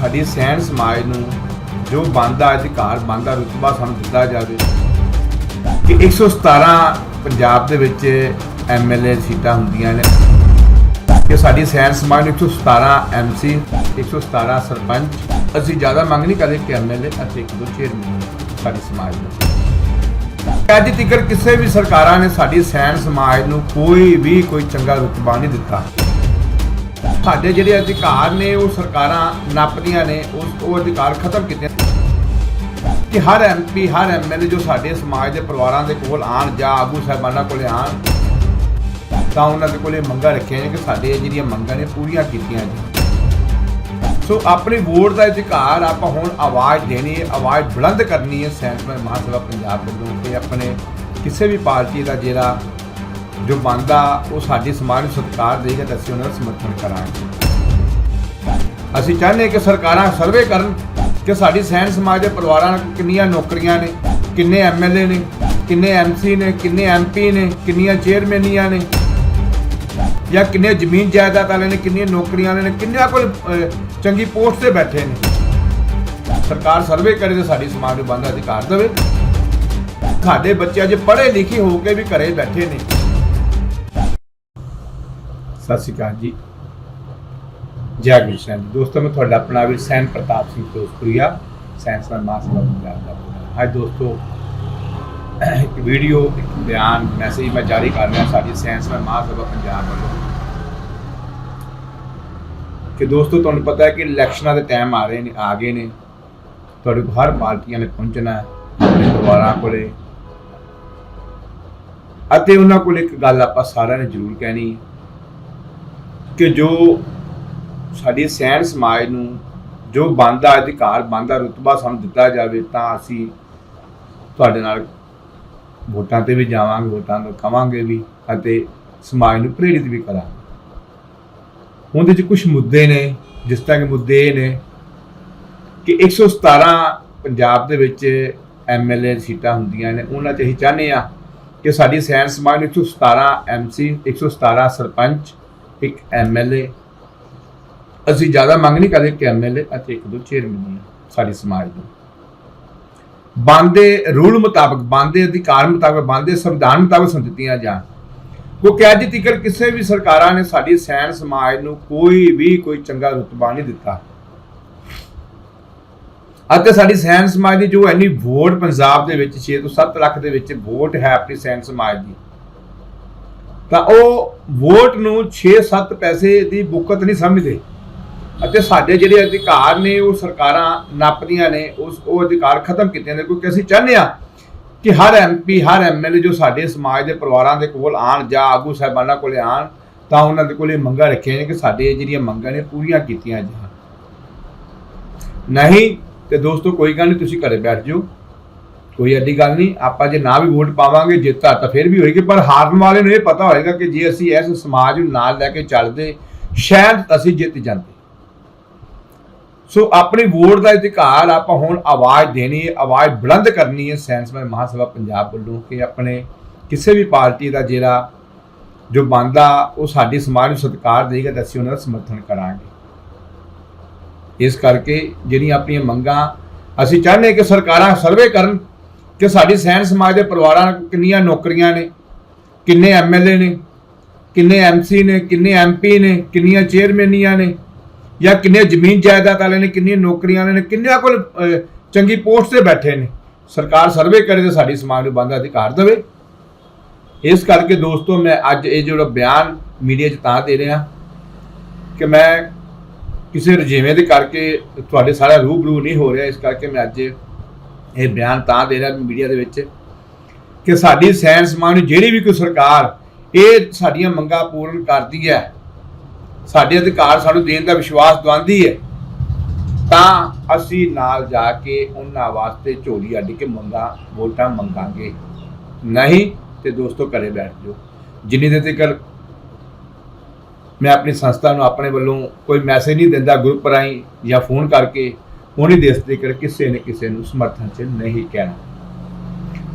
ਸਾਡੇ ਸੈਨ ਸਮਾਜ ਨੂੰ ਜੋ ਬੰਦਾ ਅਧਿਕਾਰ, ਬੰਦਾ ਰੁਤਬਾ ਸਾਨੂੰ ਦਿੱਤਾ ਜਾਵੇ। ਕਿ 117 ਪੰਜਾਬ ਦੇ ਵਿੱਚ ਐਮਐਲਏ ਸੀਟਾਂ ਹੁੰਦੀਆਂ ਨੇ। ਕਿ ਸਾਡੀ ਸੈਨ ਸਮਾਜ ਨੂੰ 117 ਐਮਸੀ 117 ਸਰਪੰਚ, ਅਸੀਂ ਜ਼ਿਆਦਾ ਮੰਗ ਨਹੀਂ ਕਰਦੇ ਕਿ ਐਮਐਲਏ ਅਤੇ ਇੱਕ ਦੋ ਚੇਅਰਮੈਨ ਸਾਡੀ ਸਮਾਜ ਨੂੰ ਅੱਜ ਤੱਕ ਕਿਸੇ ਵੀ ਸਰਕਾਰਾਂ ਨੇ ਸਾਡੀ ਸੈਨ ਸਮਾਜ ਨੂੰ ਕੋਈ ਵੀ ਕੋਈ ਚੰਗਾ ਰੁਤਬਾ ਨਹੀਂ ਦਿੱਤਾ। ਸਾਡੇ ਜਿਹੜੇ ਅਧਿਕਾਰ ਨੇ, ਉਹ ਸਰਕਾਰਾਂ ਨੱਪਦੀਆਂ ਨੇ, ਉਸ ਉਹ ਅਧਿਕਾਰ ਖਤਮ ਕੀਤੇ ਕਿ ਹਰ ਐਮਪੀ ਹਰ ਐਮਐਲਏ ਜੋ ਸਾਡੇ ਸਮਾਜ ਦੇ ਪਰਿਵਾਰਾਂ ਦੇ ਕੋਲ ਆਣ ਜਾਂ ਆਗੂ ਸਾਹਿਬਾਨਾਂ ਕੋਲ ਆਣ ਤਾਂ ਉਹਨਾਂ ਦੇ ਕੋਲੇ ਮੰਗਾਂ ਰੱਖੀਆਂ ਨੇ ਕਿ ਸਾਡੇ ਇਹ ਜਿਹੜੀਆਂ ਮੰਗਾਂ ਨੇ ਪੂਰੀਆਂ ਕੀਤੀਆਂ ਜੀ ਸੋ ਆਪਣੀ ਵੋਟ ਦਾ ਅਧਿਕਾਰ ਆਪਾਂ ਹੁਣ ਆਵਾਜ਼ ਦੇਣੀ ਹੈ, ਆਵਾਜ਼ ਬੁਲੰਦ ਕਰਨੀ ਹੈ ਸੈਂਟਰਲ ਮਹਾਸਭਾ ਪੰਜਾਬ ਵੱਲੋਂ ਕਿ ਆਪਣੇ ਕਿਸੇ ਵੀ ਪਾਰਟੀ ਦਾ ਜਿਹੜਾ ਜੋ ਬੰਦਾ ਉਹ ਸਾਡੀ ਸਮਾਜ ਨੂੰ ਸਤਿਕਾਰ ਦੇਗਾ ਤਾਂ ਅਸੀਂ ਉਹਨਾਂ ਦਾ ਸਮਰਥਨ ਕਰਾਂਗੇ। ਅਸੀਂ ਚਾਹੁੰਦੇ ਕਿ ਸਰਕਾਰਾਂ ਸਰਵੇ ਕਰਨ ਕਿ ਸਾਡੀ ਸੈਨ ਸਮਾਜ ਦੇ ਪਰਿਵਾਰਾਂ ਨੂੰ ਕਿੰਨੀਆਂ ਨੌਕਰੀਆਂ ਨੇ, ਕਿੰਨੇ ਐਮਐਲਏ ਨੇ, ਕਿੰਨੇ ਐਮਸੀ ਨੇ, ਕਿੰਨੇ ਐਮਪੀ ਨੇ, ਕਿੰਨੀਆਂ ਚੇਅਰਮੈਨੀਆਂ ਨੇ, ਜਾਂ ਕਿੰਨੇ ਜ਼ਮੀਨ ਜਾਇਦਾਦ ਵਾਲੇ ਨੇ, ਕਿੰਨੀਆਂ ਨੌਕਰੀਆਂ ਵਾਲੇ ਨੇ, ਕਿੰਨਿਆਂ ਕੋਲ ਚੰਗੀ ਪੋਸਟ ਤੇ ਬੈਠੇ ਨੇ। ਸਰਕਾਰ ਸਰਵੇ ਕਰੇ ਤੇ ਸਾਡੀ ਸਮਾਜ ਨੂੰ ਬੰਦਾ ਅਧਿਕਾਰ ਦੇਵੇ। ਸਾਡੇ ਬੱਚੇ ਅਜੇ ਪੜ੍ਹੇ ਲਿਖੇ ਹੋ ਕੇ ਵੀ ਘਰੇ ਬੈਠੇ ਨੇ। ਸਤਿ ਸ਼੍ਰੀ ਅਕਾਲ ਜੀ। ਜੈ ਗੁਰੂ ਜੀ। ਦੋਸਤੋ, ਮੈਂ ਤੁਹਾਡਾ ਆਪਣਾ ਵੀਰ ਸੈਨ ਪ੍ਰਤਾਪ ਸਿੰਘ ਦੋਸਤਪੁਰੀਆ ਸਾਇੰਸ ਦਾ ਮਾਸਟਰ ਪੰਜਾਬ ਦਾ। ਹਾਂ ਦੋਸਤੋ, ਇੱਕ ਵੀਡੀਓ, ਇੱਕ ਬਿਆਨ, ਮੈਸੇਜ ਮੈਂ ਜਾਰੀ ਕਰ ਰਿਹਾ ਸਾਡੀ ਸਾਇੰਸ ਦਾ ਮਹਾਸਭਾ ਪੰਜਾਬ ਵੱਲੋਂ। ਕਿ ਦੋਸਤੋ, ਤੁਹਾਨੂੰ ਪਤਾ ਹੈ ਕਿ ਇਲੈਕਸ਼ਨਾਂ ਦੇ ਟਾਈਮ ਆ ਰਹੇ ਨੇ, ਆ ਗਏ ਨੇ। ਤੁਹਾਡੇ ਕੋਲ ਹਰ ਪਾਰਟੀਆਂ ਨੇ ਪਹੁੰਚਣਾ ਹੈ ਪਰਿਵਾਰਾਂ ਕੋਲੇ। ਅਤੇ ਉਹਨਾਂ ਕੋਲ ਇੱਕ ਗੱਲ ਆਪਾਂ ਸਾਰਿਆਂ ਨੇ ਜ਼ਰੂਰ ਕਹਿਣੀ ਹੈ। ਕਿ ਜੋ ਸਾਡੇ ਸੈਨ ਸਮਾਜ ਨੂੰ ਜੋ ਬੰਦਾ ਅਧਿਕਾਰ, ਬੰਦਾ ਰੁਤਬਾ ਸਾਨੂੰ ਦਿੱਤਾ ਜਾਵੇ, ਤਾਂ ਅਸੀਂ ਤੁਹਾਡੇ ਨਾਲ ਵੋਟਾਂ ਤੇ ਵੀ ਜਾਵਾਂਗੇ, ਵੋਟਾਂ ਨੂੰ ਕਵਾਂਗੇ ਵੀ ਅਤੇ ਸਮਾਜ ਨੂੰ ਪ੍ਰੇਰਿਤ ਵੀ ਕਰਾਂਗੇ। ਉਹਦੇ 'ਚ ਕੁਝ ਮੁੱਦੇ ਨੇ, ਜਿਸ ਤਰ੍ਹਾਂ ਕਿ ਮੁੱਦੇ ਇਹ ਨੇ ਕਿ 117 ਪੰਜਾਬ ਦੇ ਵਿੱਚ ਐਮਐਲਏ ਸੀਟਾਂ ਹੁੰਦੀਆਂ ਨੇ, ਉਹਨਾਂ 'ਚ ਅਸੀਂ ਚਾਹੁੰਦੇ ਆ ਕਿ ਸਾਡੀ ਸੈਨ ਸਮਾਜ ਨੂੰ 117 ਐਮਸੀ 117 ਸਰਪੰਚ ਇੱਕ ਐਮਐਲਏ ਅਸੀਂ ਜ਼ਿਆਦਾ ਮੰਗ ਨਹੀਂ ਕਰਦੇ ਕਿ ਐਮਐਲਏ ਅਤੇ ਇੱਕ ਦੋ ਚੇਅਰਮੈਨ ਸਾਡੇ ਸਮਾਜ ਨੂੰ ਬੰਦੇ ਰੂਲ ਮੁਤਾਬਕ ਬੰਦੇ ਅਧਿਕਾਰ ਮੁਤਾਬਕ ਬੰਦੇ ਸੰਵਿਧਾਨ ਮੁਤਾਬਕ ਸਾਨੂੰ ਜਾਣ। ਕਿਉਂਕਿ ਅੱਜ ਤੱਕ ਕਿਸੇ ਵੀ ਸਰਕਾਰਾਂ ਨੇ ਸਾਡੀ ਸੈਨ ਸਮਾਜ ਨੂੰ ਕੋਈ ਵੀ, ਕੋਈ ਚੰਗਾ ਰੁਤਬਾ ਨਹੀਂ ਦਿੱਤਾ। ਅਤੇ ਸਾਡੀ ਸੈਨ ਸਮਾਜ ਦੀ ਜੋ ਇੰਨੀ ਵੋਟ ਪੰਜਾਬ ਦੇ ਵਿੱਚ 6 ਤੋਂ 7 ਲੱਖ ਦੇ ਵਿੱਚ ਵੋਟ ਹੈ ਆਪਣੀ ਸੈਨ ਸਮਾਜ ਦੀ। ਤਾਂ ਉਹ ਵੋਟ ਨੂੰ 6-7 ਪੈਸੇ ਦੀ ਬੁੱਕਤ ਨਹੀਂ ਸਮਝਦੇ। ਅਤੇ ਸਾਡੇ ਜਿਹੜੇ ਅਧਿਕਾਰ ਨੇ, ਉਹ ਸਰਕਾਰਾਂ ਨੱਪਦੀਆਂ ਨੇ, ਉਸ ਉਹ ਅਧਿਕਾਰ ਖਤਮ ਕੀਤੇ ਨੇ। ਕਿਉਂਕਿ ਅਸੀਂ ਚਾਹੁੰਦੇ ਆ ਕਿ ਹਰ ਐਮਪੀ ਹਰ ਐਮਐਲਏ ਜੋ ਸਾਡੇ ਸਮਾਜ ਦੇ ਪਰਿਵਾਰਾਂ ਦੇ ਕੋਲ ਆਣ ਜਾਂ ਆਗੂ ਸਾਹਿਬਾਨਾਂ ਕੋਲੇ ਆਣ ਤਾਂ ਉਹਨਾਂ ਦੇ ਕੋਲੇ ਮੰਗਾਂ ਰੱਖੀਆਂ ਨੇ ਕਿ ਸਾਡੇ ਜਿਹੜੀਆਂ ਮੰਗਾਂ ਨੇ, ਪੂਰੀਆਂ ਕੀਤੀਆਂ ਜਾਣ। ਨਹੀਂ, ਤੇ ਦੋਸਤੋ, ਕੋਈ ਗੱਲ ਨਹੀਂ, ਤੁਸੀਂ ਘਰੇ ਬੈਠ ਜਾਓ। ਕੋਈ ਐਡੀ ਗੱਲ ਨਹੀਂ, ਆਪਾਂ ਜੇ ਨਾ ਵੀ ਵੋਟ ਪਾਵਾਂਗੇ ਜਿੱਤ ਤਾਂ ਫਿਰ ਵੀ ਹੋਏਗੀ, ਪਰ ਹਾਰਨ ਵਾਲੇ ਨੂੰ ਇਹ ਪਤਾ ਹੋਏਗਾ ਕਿ ਜੇ ਅਸੀਂ ਇਸ ਸਮਾਜ ਨੂੰ ਨਾਲ ਲੈ ਕੇ ਚੱਲਦੇ, ਸ਼ਾਇਦ ਅਸੀਂ ਜਿੱਤ ਜਾਂਦੇ। ਸੋ ਆਪਣੀ ਵੋਟ ਦਾ ਅਧਿਕਾਰ ਆਪਾਂ ਹੁਣ ਆਵਾਜ਼ ਦੇਣੀ ਹੈ, ਆਵਾਜ਼ ਬੁਲੰਦ ਕਰਨੀ ਹੈ ਸਾਇੰਸਮੈ ਮਹਾਸਭਾ ਪੰਜਾਬ ਵੱਲੋਂ ਕਿ ਆਪਣੇ ਕਿਸੇ ਵੀ ਪਾਰਟੀ ਦਾ ਜਿਹੜਾ ਜੋ ਬੰਦਾ ਉਹ ਸਾਡੀ ਸਮਾਜ ਨੂੰ ਸਤਿਕਾਰ ਦੇਗਾ ਤਾਂ ਅਸੀਂ ਉਹਨਾਂ ਦਾ ਸਮਰਥਨ ਕਰਾਂਗੇ। ਇਸ ਕਰਕੇ ਜਿਹੜੀਆਂ ਆਪਣੀਆਂ ਮੰਗਾਂ, ਅਸੀਂ ਚਾਹੁੰਦੇ ਕਿ ਸਰਕਾਰਾਂ ਸਰਵੇ ਕਰਨ ਕਿ ਸਾਡੀ ਸਹਿਣ ਸਮਾਜ ਦੇ ਪਰਿਵਾਰਾਂ ਕਿੰਨੀਆਂ ਨੌਕਰੀਆਂ ਨੇ, ਕਿੰਨੇ ਐਮਐਲਏ ਨੇ, ਕਿੰਨੇ ਐਮਸੀ ਨੇ, ਕਿੰਨੇ ਐਮਪੀ ਨੇ, ਕਿੰਨੀਆਂ ਚੇਅਰਮੈਨੀਆਂ ਨੇ, ਜਾਂ ਕਿੰਨੇ ਜ਼ਮੀਨ ਜਾਇਦਾਦ ਵਾਲੇ ਨੇ, ਕਿੰਨੀਆਂ ਨੌਕਰੀਆਂ ਵਾਲੇ ਨੇ, ਕਿੰਨਿਆਂ ਕੋਲ ਚੰਗੀ ਪੋਸਟ ਤੇ ਬੈਠੇ ਨੇ। ਸਰਕਾਰ ਸਰਵੇ ਕਰੇ ਤੇ ਸਾਡੀ ਸਮਾਜ ਨੂੰ ਬੰਦਾ ਅਧਿਕਾਰ ਦੇਵੇ। ਇਸ ਕਰਕੇ ਦੋਸਤੋ, ਮੈਂ ਅੱਜ ਇਹ ਜਿਹੜਾ ਬਿਆਨ ਮੀਡੀਆ 'ਚ ਤਾਂ ਦੇ ਰਿਹਾ ਕਿ ਮੈਂ ਕਿਸੇ ਰਜੀਵੇਂ ਦੇ ਕਰਕੇ ਤੁਹਾਡੇ ਸਾਰਾ ਰੂਬਰੂ ਨਹੀਂ ਹੋ ਰਿਹਾ। ਇਸ ਕਰਕੇ ਮੈਂ ਅੱਜ ਇਹ ਬਿਆਨ ਤਾਂ ਦੇ ਰਿਹਾ ਮੀਡੀਆ ਦੇ ਵਿੱਚ ਕਿ ਸਾਡੀ ਸੈਨ ਸਮਾਜ ਨੂੰ ਜਿਹੜੀ ਵੀ ਕੋਈ ਸਰਕਾਰ ਇਹ ਸਾਡੀਆਂ ਮੰਗਾਂ ਪੂਰਨ ਕਰਦੀ ਹੈ, ਸਾਡੇ ਅਧਿਕਾਰ ਸਾਨੂੰ ਦੇਣ ਦਾ ਵਿਸ਼ਵਾਸ ਦਵਾਉਂਦੀ ਹੈ, ਤਾਂ ਅਸੀਂ ਨਾਲ ਜਾ ਕੇ ਉਹਨਾਂ ਵਾਸਤੇ ਝੋਲੀ ਅੱਡ ਕੇ ਮੰਗਾ, ਵੋਟਾਂ ਮੰਗਾਂਗੇ। ਨਹੀਂ ਤੇ ਦੋਸਤੋ ਘਰੇ ਬੈਠ ਜਾਓ। ਜਿੰਨੀ ਦੇਰ ਤੱਕ ਮੈਂ ਆਪਣੀ ਸੰਸਥਾ ਨੂੰ ਆਪਣੇ ਵੱਲੋਂ ਕੋਈ ਮੈਸੇਜ ਨਹੀਂ ਦਿੰਦਾ ਗਰੁੱਪ ਰਾਹੀਂ ਜਾਂ ਫੋਨ ਕਰਕੇ ਉਨੀ ਦੇਸ਼ ਦੇ ਕਰ ਕਿਸੇ ਨੇ ਕਿਸੇ ਨੂੰ ਸਮਰਥਨ ਚ ਨਹੀਂ ਕਹਿਣਾ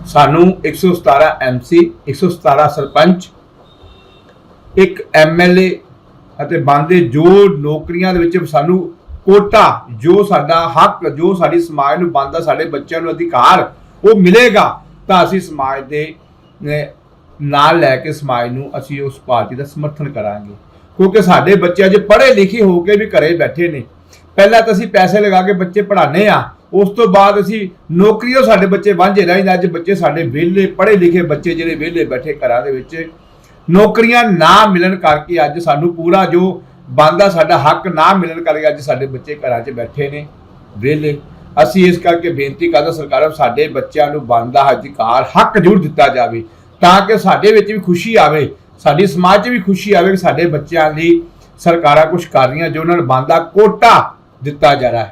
ਸਾਨੂੰ 117 ਐਮਸੀ 117 ਸਰਪੰਚ, ਇੱਕ ਐਮਐਲਏ ਅਤੇ ਬੰਦੇ ਜੋ ਨੌਕਰੀਆਂ ਦੇ ਵਿੱਚ ਸਾਨੂੰ ਕੋਟਾ, ਜੋ ਸਾਡਾ ਹੱਕ, ਜੋ ਸਾਡੀ ਸਮਾਜ ਨੂੰ ਬਣਦਾ, ਸਾਡੇ ਬੱਚਿਆਂ ਨੂੰ ਅਧਿਕਾਰ, ਉਹ ਮਿਲੇਗਾ, ਤਾਂ ਅਸੀਂ ਸਮਾਜ ਦੇ ਨਾਲ ਲੈ ਕੇ ਸਮਾਜ ਨੂੰ ਅਸੀਂ ਉਸ ਪਾਰਟੀ ਦਾ ਸਮਰਥਨ ਕਰਾਂਗੇ। ਕਿਉਂਕਿ ਸਾਡੇ ਬੱਚੇ ਅਜੇ ਪੜ੍ਹੇ ਲਿਖੇ ਹੋ ਕੇ ਵੀ ਘਰੇ ਬੈਠੇ ਨੇ। ਪਹਿਲਾਂ ਤਾਂ ਅਸੀਂ ਪੈਸੇ ਲਗਾ ਕੇ ਬੱਚੇ ਪੜ੍ਹਾਉਂਦੇ ਆ ਉਸ ਤੋਂ ਬਾਅਦ ਅਸੀਂ ਨੌਕਰੀ ਨੌਕਰੀਓ ਸਾਡੇ ਬੱਚੇ ਵਾਂਝੇ ਰਹਿ ਜਾਂਦੇ ਅੱਜ ਬੱਚੇ ਸਾਡੇ ਵਿਹਲੇ ਪੜ੍ਹੇ ਲਿਖੇ ਬੱਚੇ ਜਿਹੜੇ ਵਿਹਲੇ ਬੈਠੇ ਘਰਾਂ ਦੇ ਵਿੱਚ, ਨੌਕਰੀਆਂ ਨਾ ਮਿਲਣ ਕਰਕੇ ਅੱਜ ਸਾਨੂੰ ਪੂਰਾ ਜੋ ਬੰਦਾ ਸਾਡਾ ਹੱਕ ਨਾ ਮਿਲਣ ਕਰਕੇ ਅੱਜ ਸਾਡੇ ਬੱਚੇ ਘਰਾਂ 'ਚ ਬੈਠੇ ਨੇ, ਵਿਹਲੇ। ਅਸੀਂ ਇਸ ਕਰਕੇ ਬੇਨਤੀ ਕਰਦਾ ਸਰਕਾਰ ਨੂੰ ਸਾਡੇ ਬੱਚਿਆਂ ਨੂੰ ਬਣਦਾ ਅਧਿਕਾਰ, ਹੱਕ ਜ਼ਰੂਰ ਦਿੱਤਾ ਜਾਵੇ ਤਾਂ ਕਿ ਸਾਡੇ ਵਿੱਚ ਵੀ ਖੁਸ਼ੀ ਆਵੇ, ਸਾਡੀ ਸਮਾਜ 'ਚ ਵੀ ਖੁਸ਼ੀ ਆਵੇ ਕਿ ਸਾਡੇ ਬੱਚਿਆਂ ਲਈ ਸਰਕਾਰਾਂ ਕੁਝ ਕਰ ਰਹੀਆਂ ਜੋ ਉਹਨਾਂ ਨੂੰ ਬਣਦਾ ਕੋਟਾ ਦਿੱਤਾ ਜਾ ਰਿਹਾ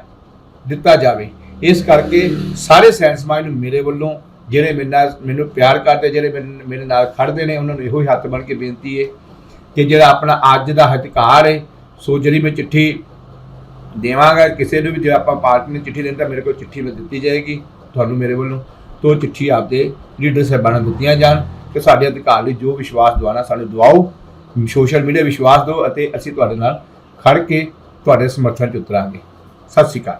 ਦਿੱਤਾ ਜਾਵੇ। ਇਸ ਕਰਕੇ ਸਾਰੇ ਸੈਂਸ ਸਮਾਜ ਨੂੰ ਮੇਰੇ ਵੱਲੋਂ ਜਿਹੜੇ ਮੇਰੇ ਨਾਲ ਮੈਨੂੰ ਪਿਆਰ ਕਰਦੇ, ਜਿਹੜੇ ਮੇਰੇ- ਮੇਰੇ ਨਾਲ ਖੜਦੇ ਨੇ, ਉਹਨਾਂ ਨੂੰ ਇਹੋ ਹੀ ਹੱਥ ਬਣ ਕੇ ਬੇਨਤੀ ਹੈ ਕਿ ਜਿਹੜਾ ਆਪਣਾ ਅੱਜ ਦਾ ਅਧਿਕਾਰ ਹੈ, ਸੋ ਜਿਹੜੀ ਮੈਂ ਚਿੱਠੀ ਦੇਵਾਂਗਾ, ਕਿਸੇ ਨੂੰ ਵੀ ਜੇ ਆਪਾਂ ਪਾਰਟੀ ਨੂੰ ਚਿੱਠੀ ਦੇਣ ਤਾਂ ਮੇਰੇ ਕੋਲ ਚਿੱਠੀ ਮੈਂ ਦਿੱਤੀ ਜਾਏਗੀ, ਤੁਹਾਨੂੰ ਮੇਰੇ ਵੱਲੋਂ, ਤੋਂ ਚਿੱਠੀ ਆਪਦੇ ਲੀਡਰ ਸਾਹਿਬਾਨਾਂ ਨੂੰ ਦਿੱਤੀਆਂ ਜਾਣ ਕਿ ਸਾਡੇ ਅਧਿਕਾਰ ਲਈ ਜੋ ਵਿਸ਼ਵਾਸ ਦਿਵਾਣਾ ਸਾਨੂੰ ਦਵਾਓ, ਸੋਸ਼ਲ ਮੀਡੀਆ ਵਿਸ਼ਵਾਸ ਦਿਓ ਅਤੇ ਅਸੀਂ ਤੁਹਾਡੇ ਨਾਲ ਖੜ ਕੇ ਤੁਹਾਡੇ ਸਮਰਥਨ ਚ ਉਤਰਾਂਗੇ। ਸਤਿ ਸ਼੍ਰੀ ਅਕਾਲ।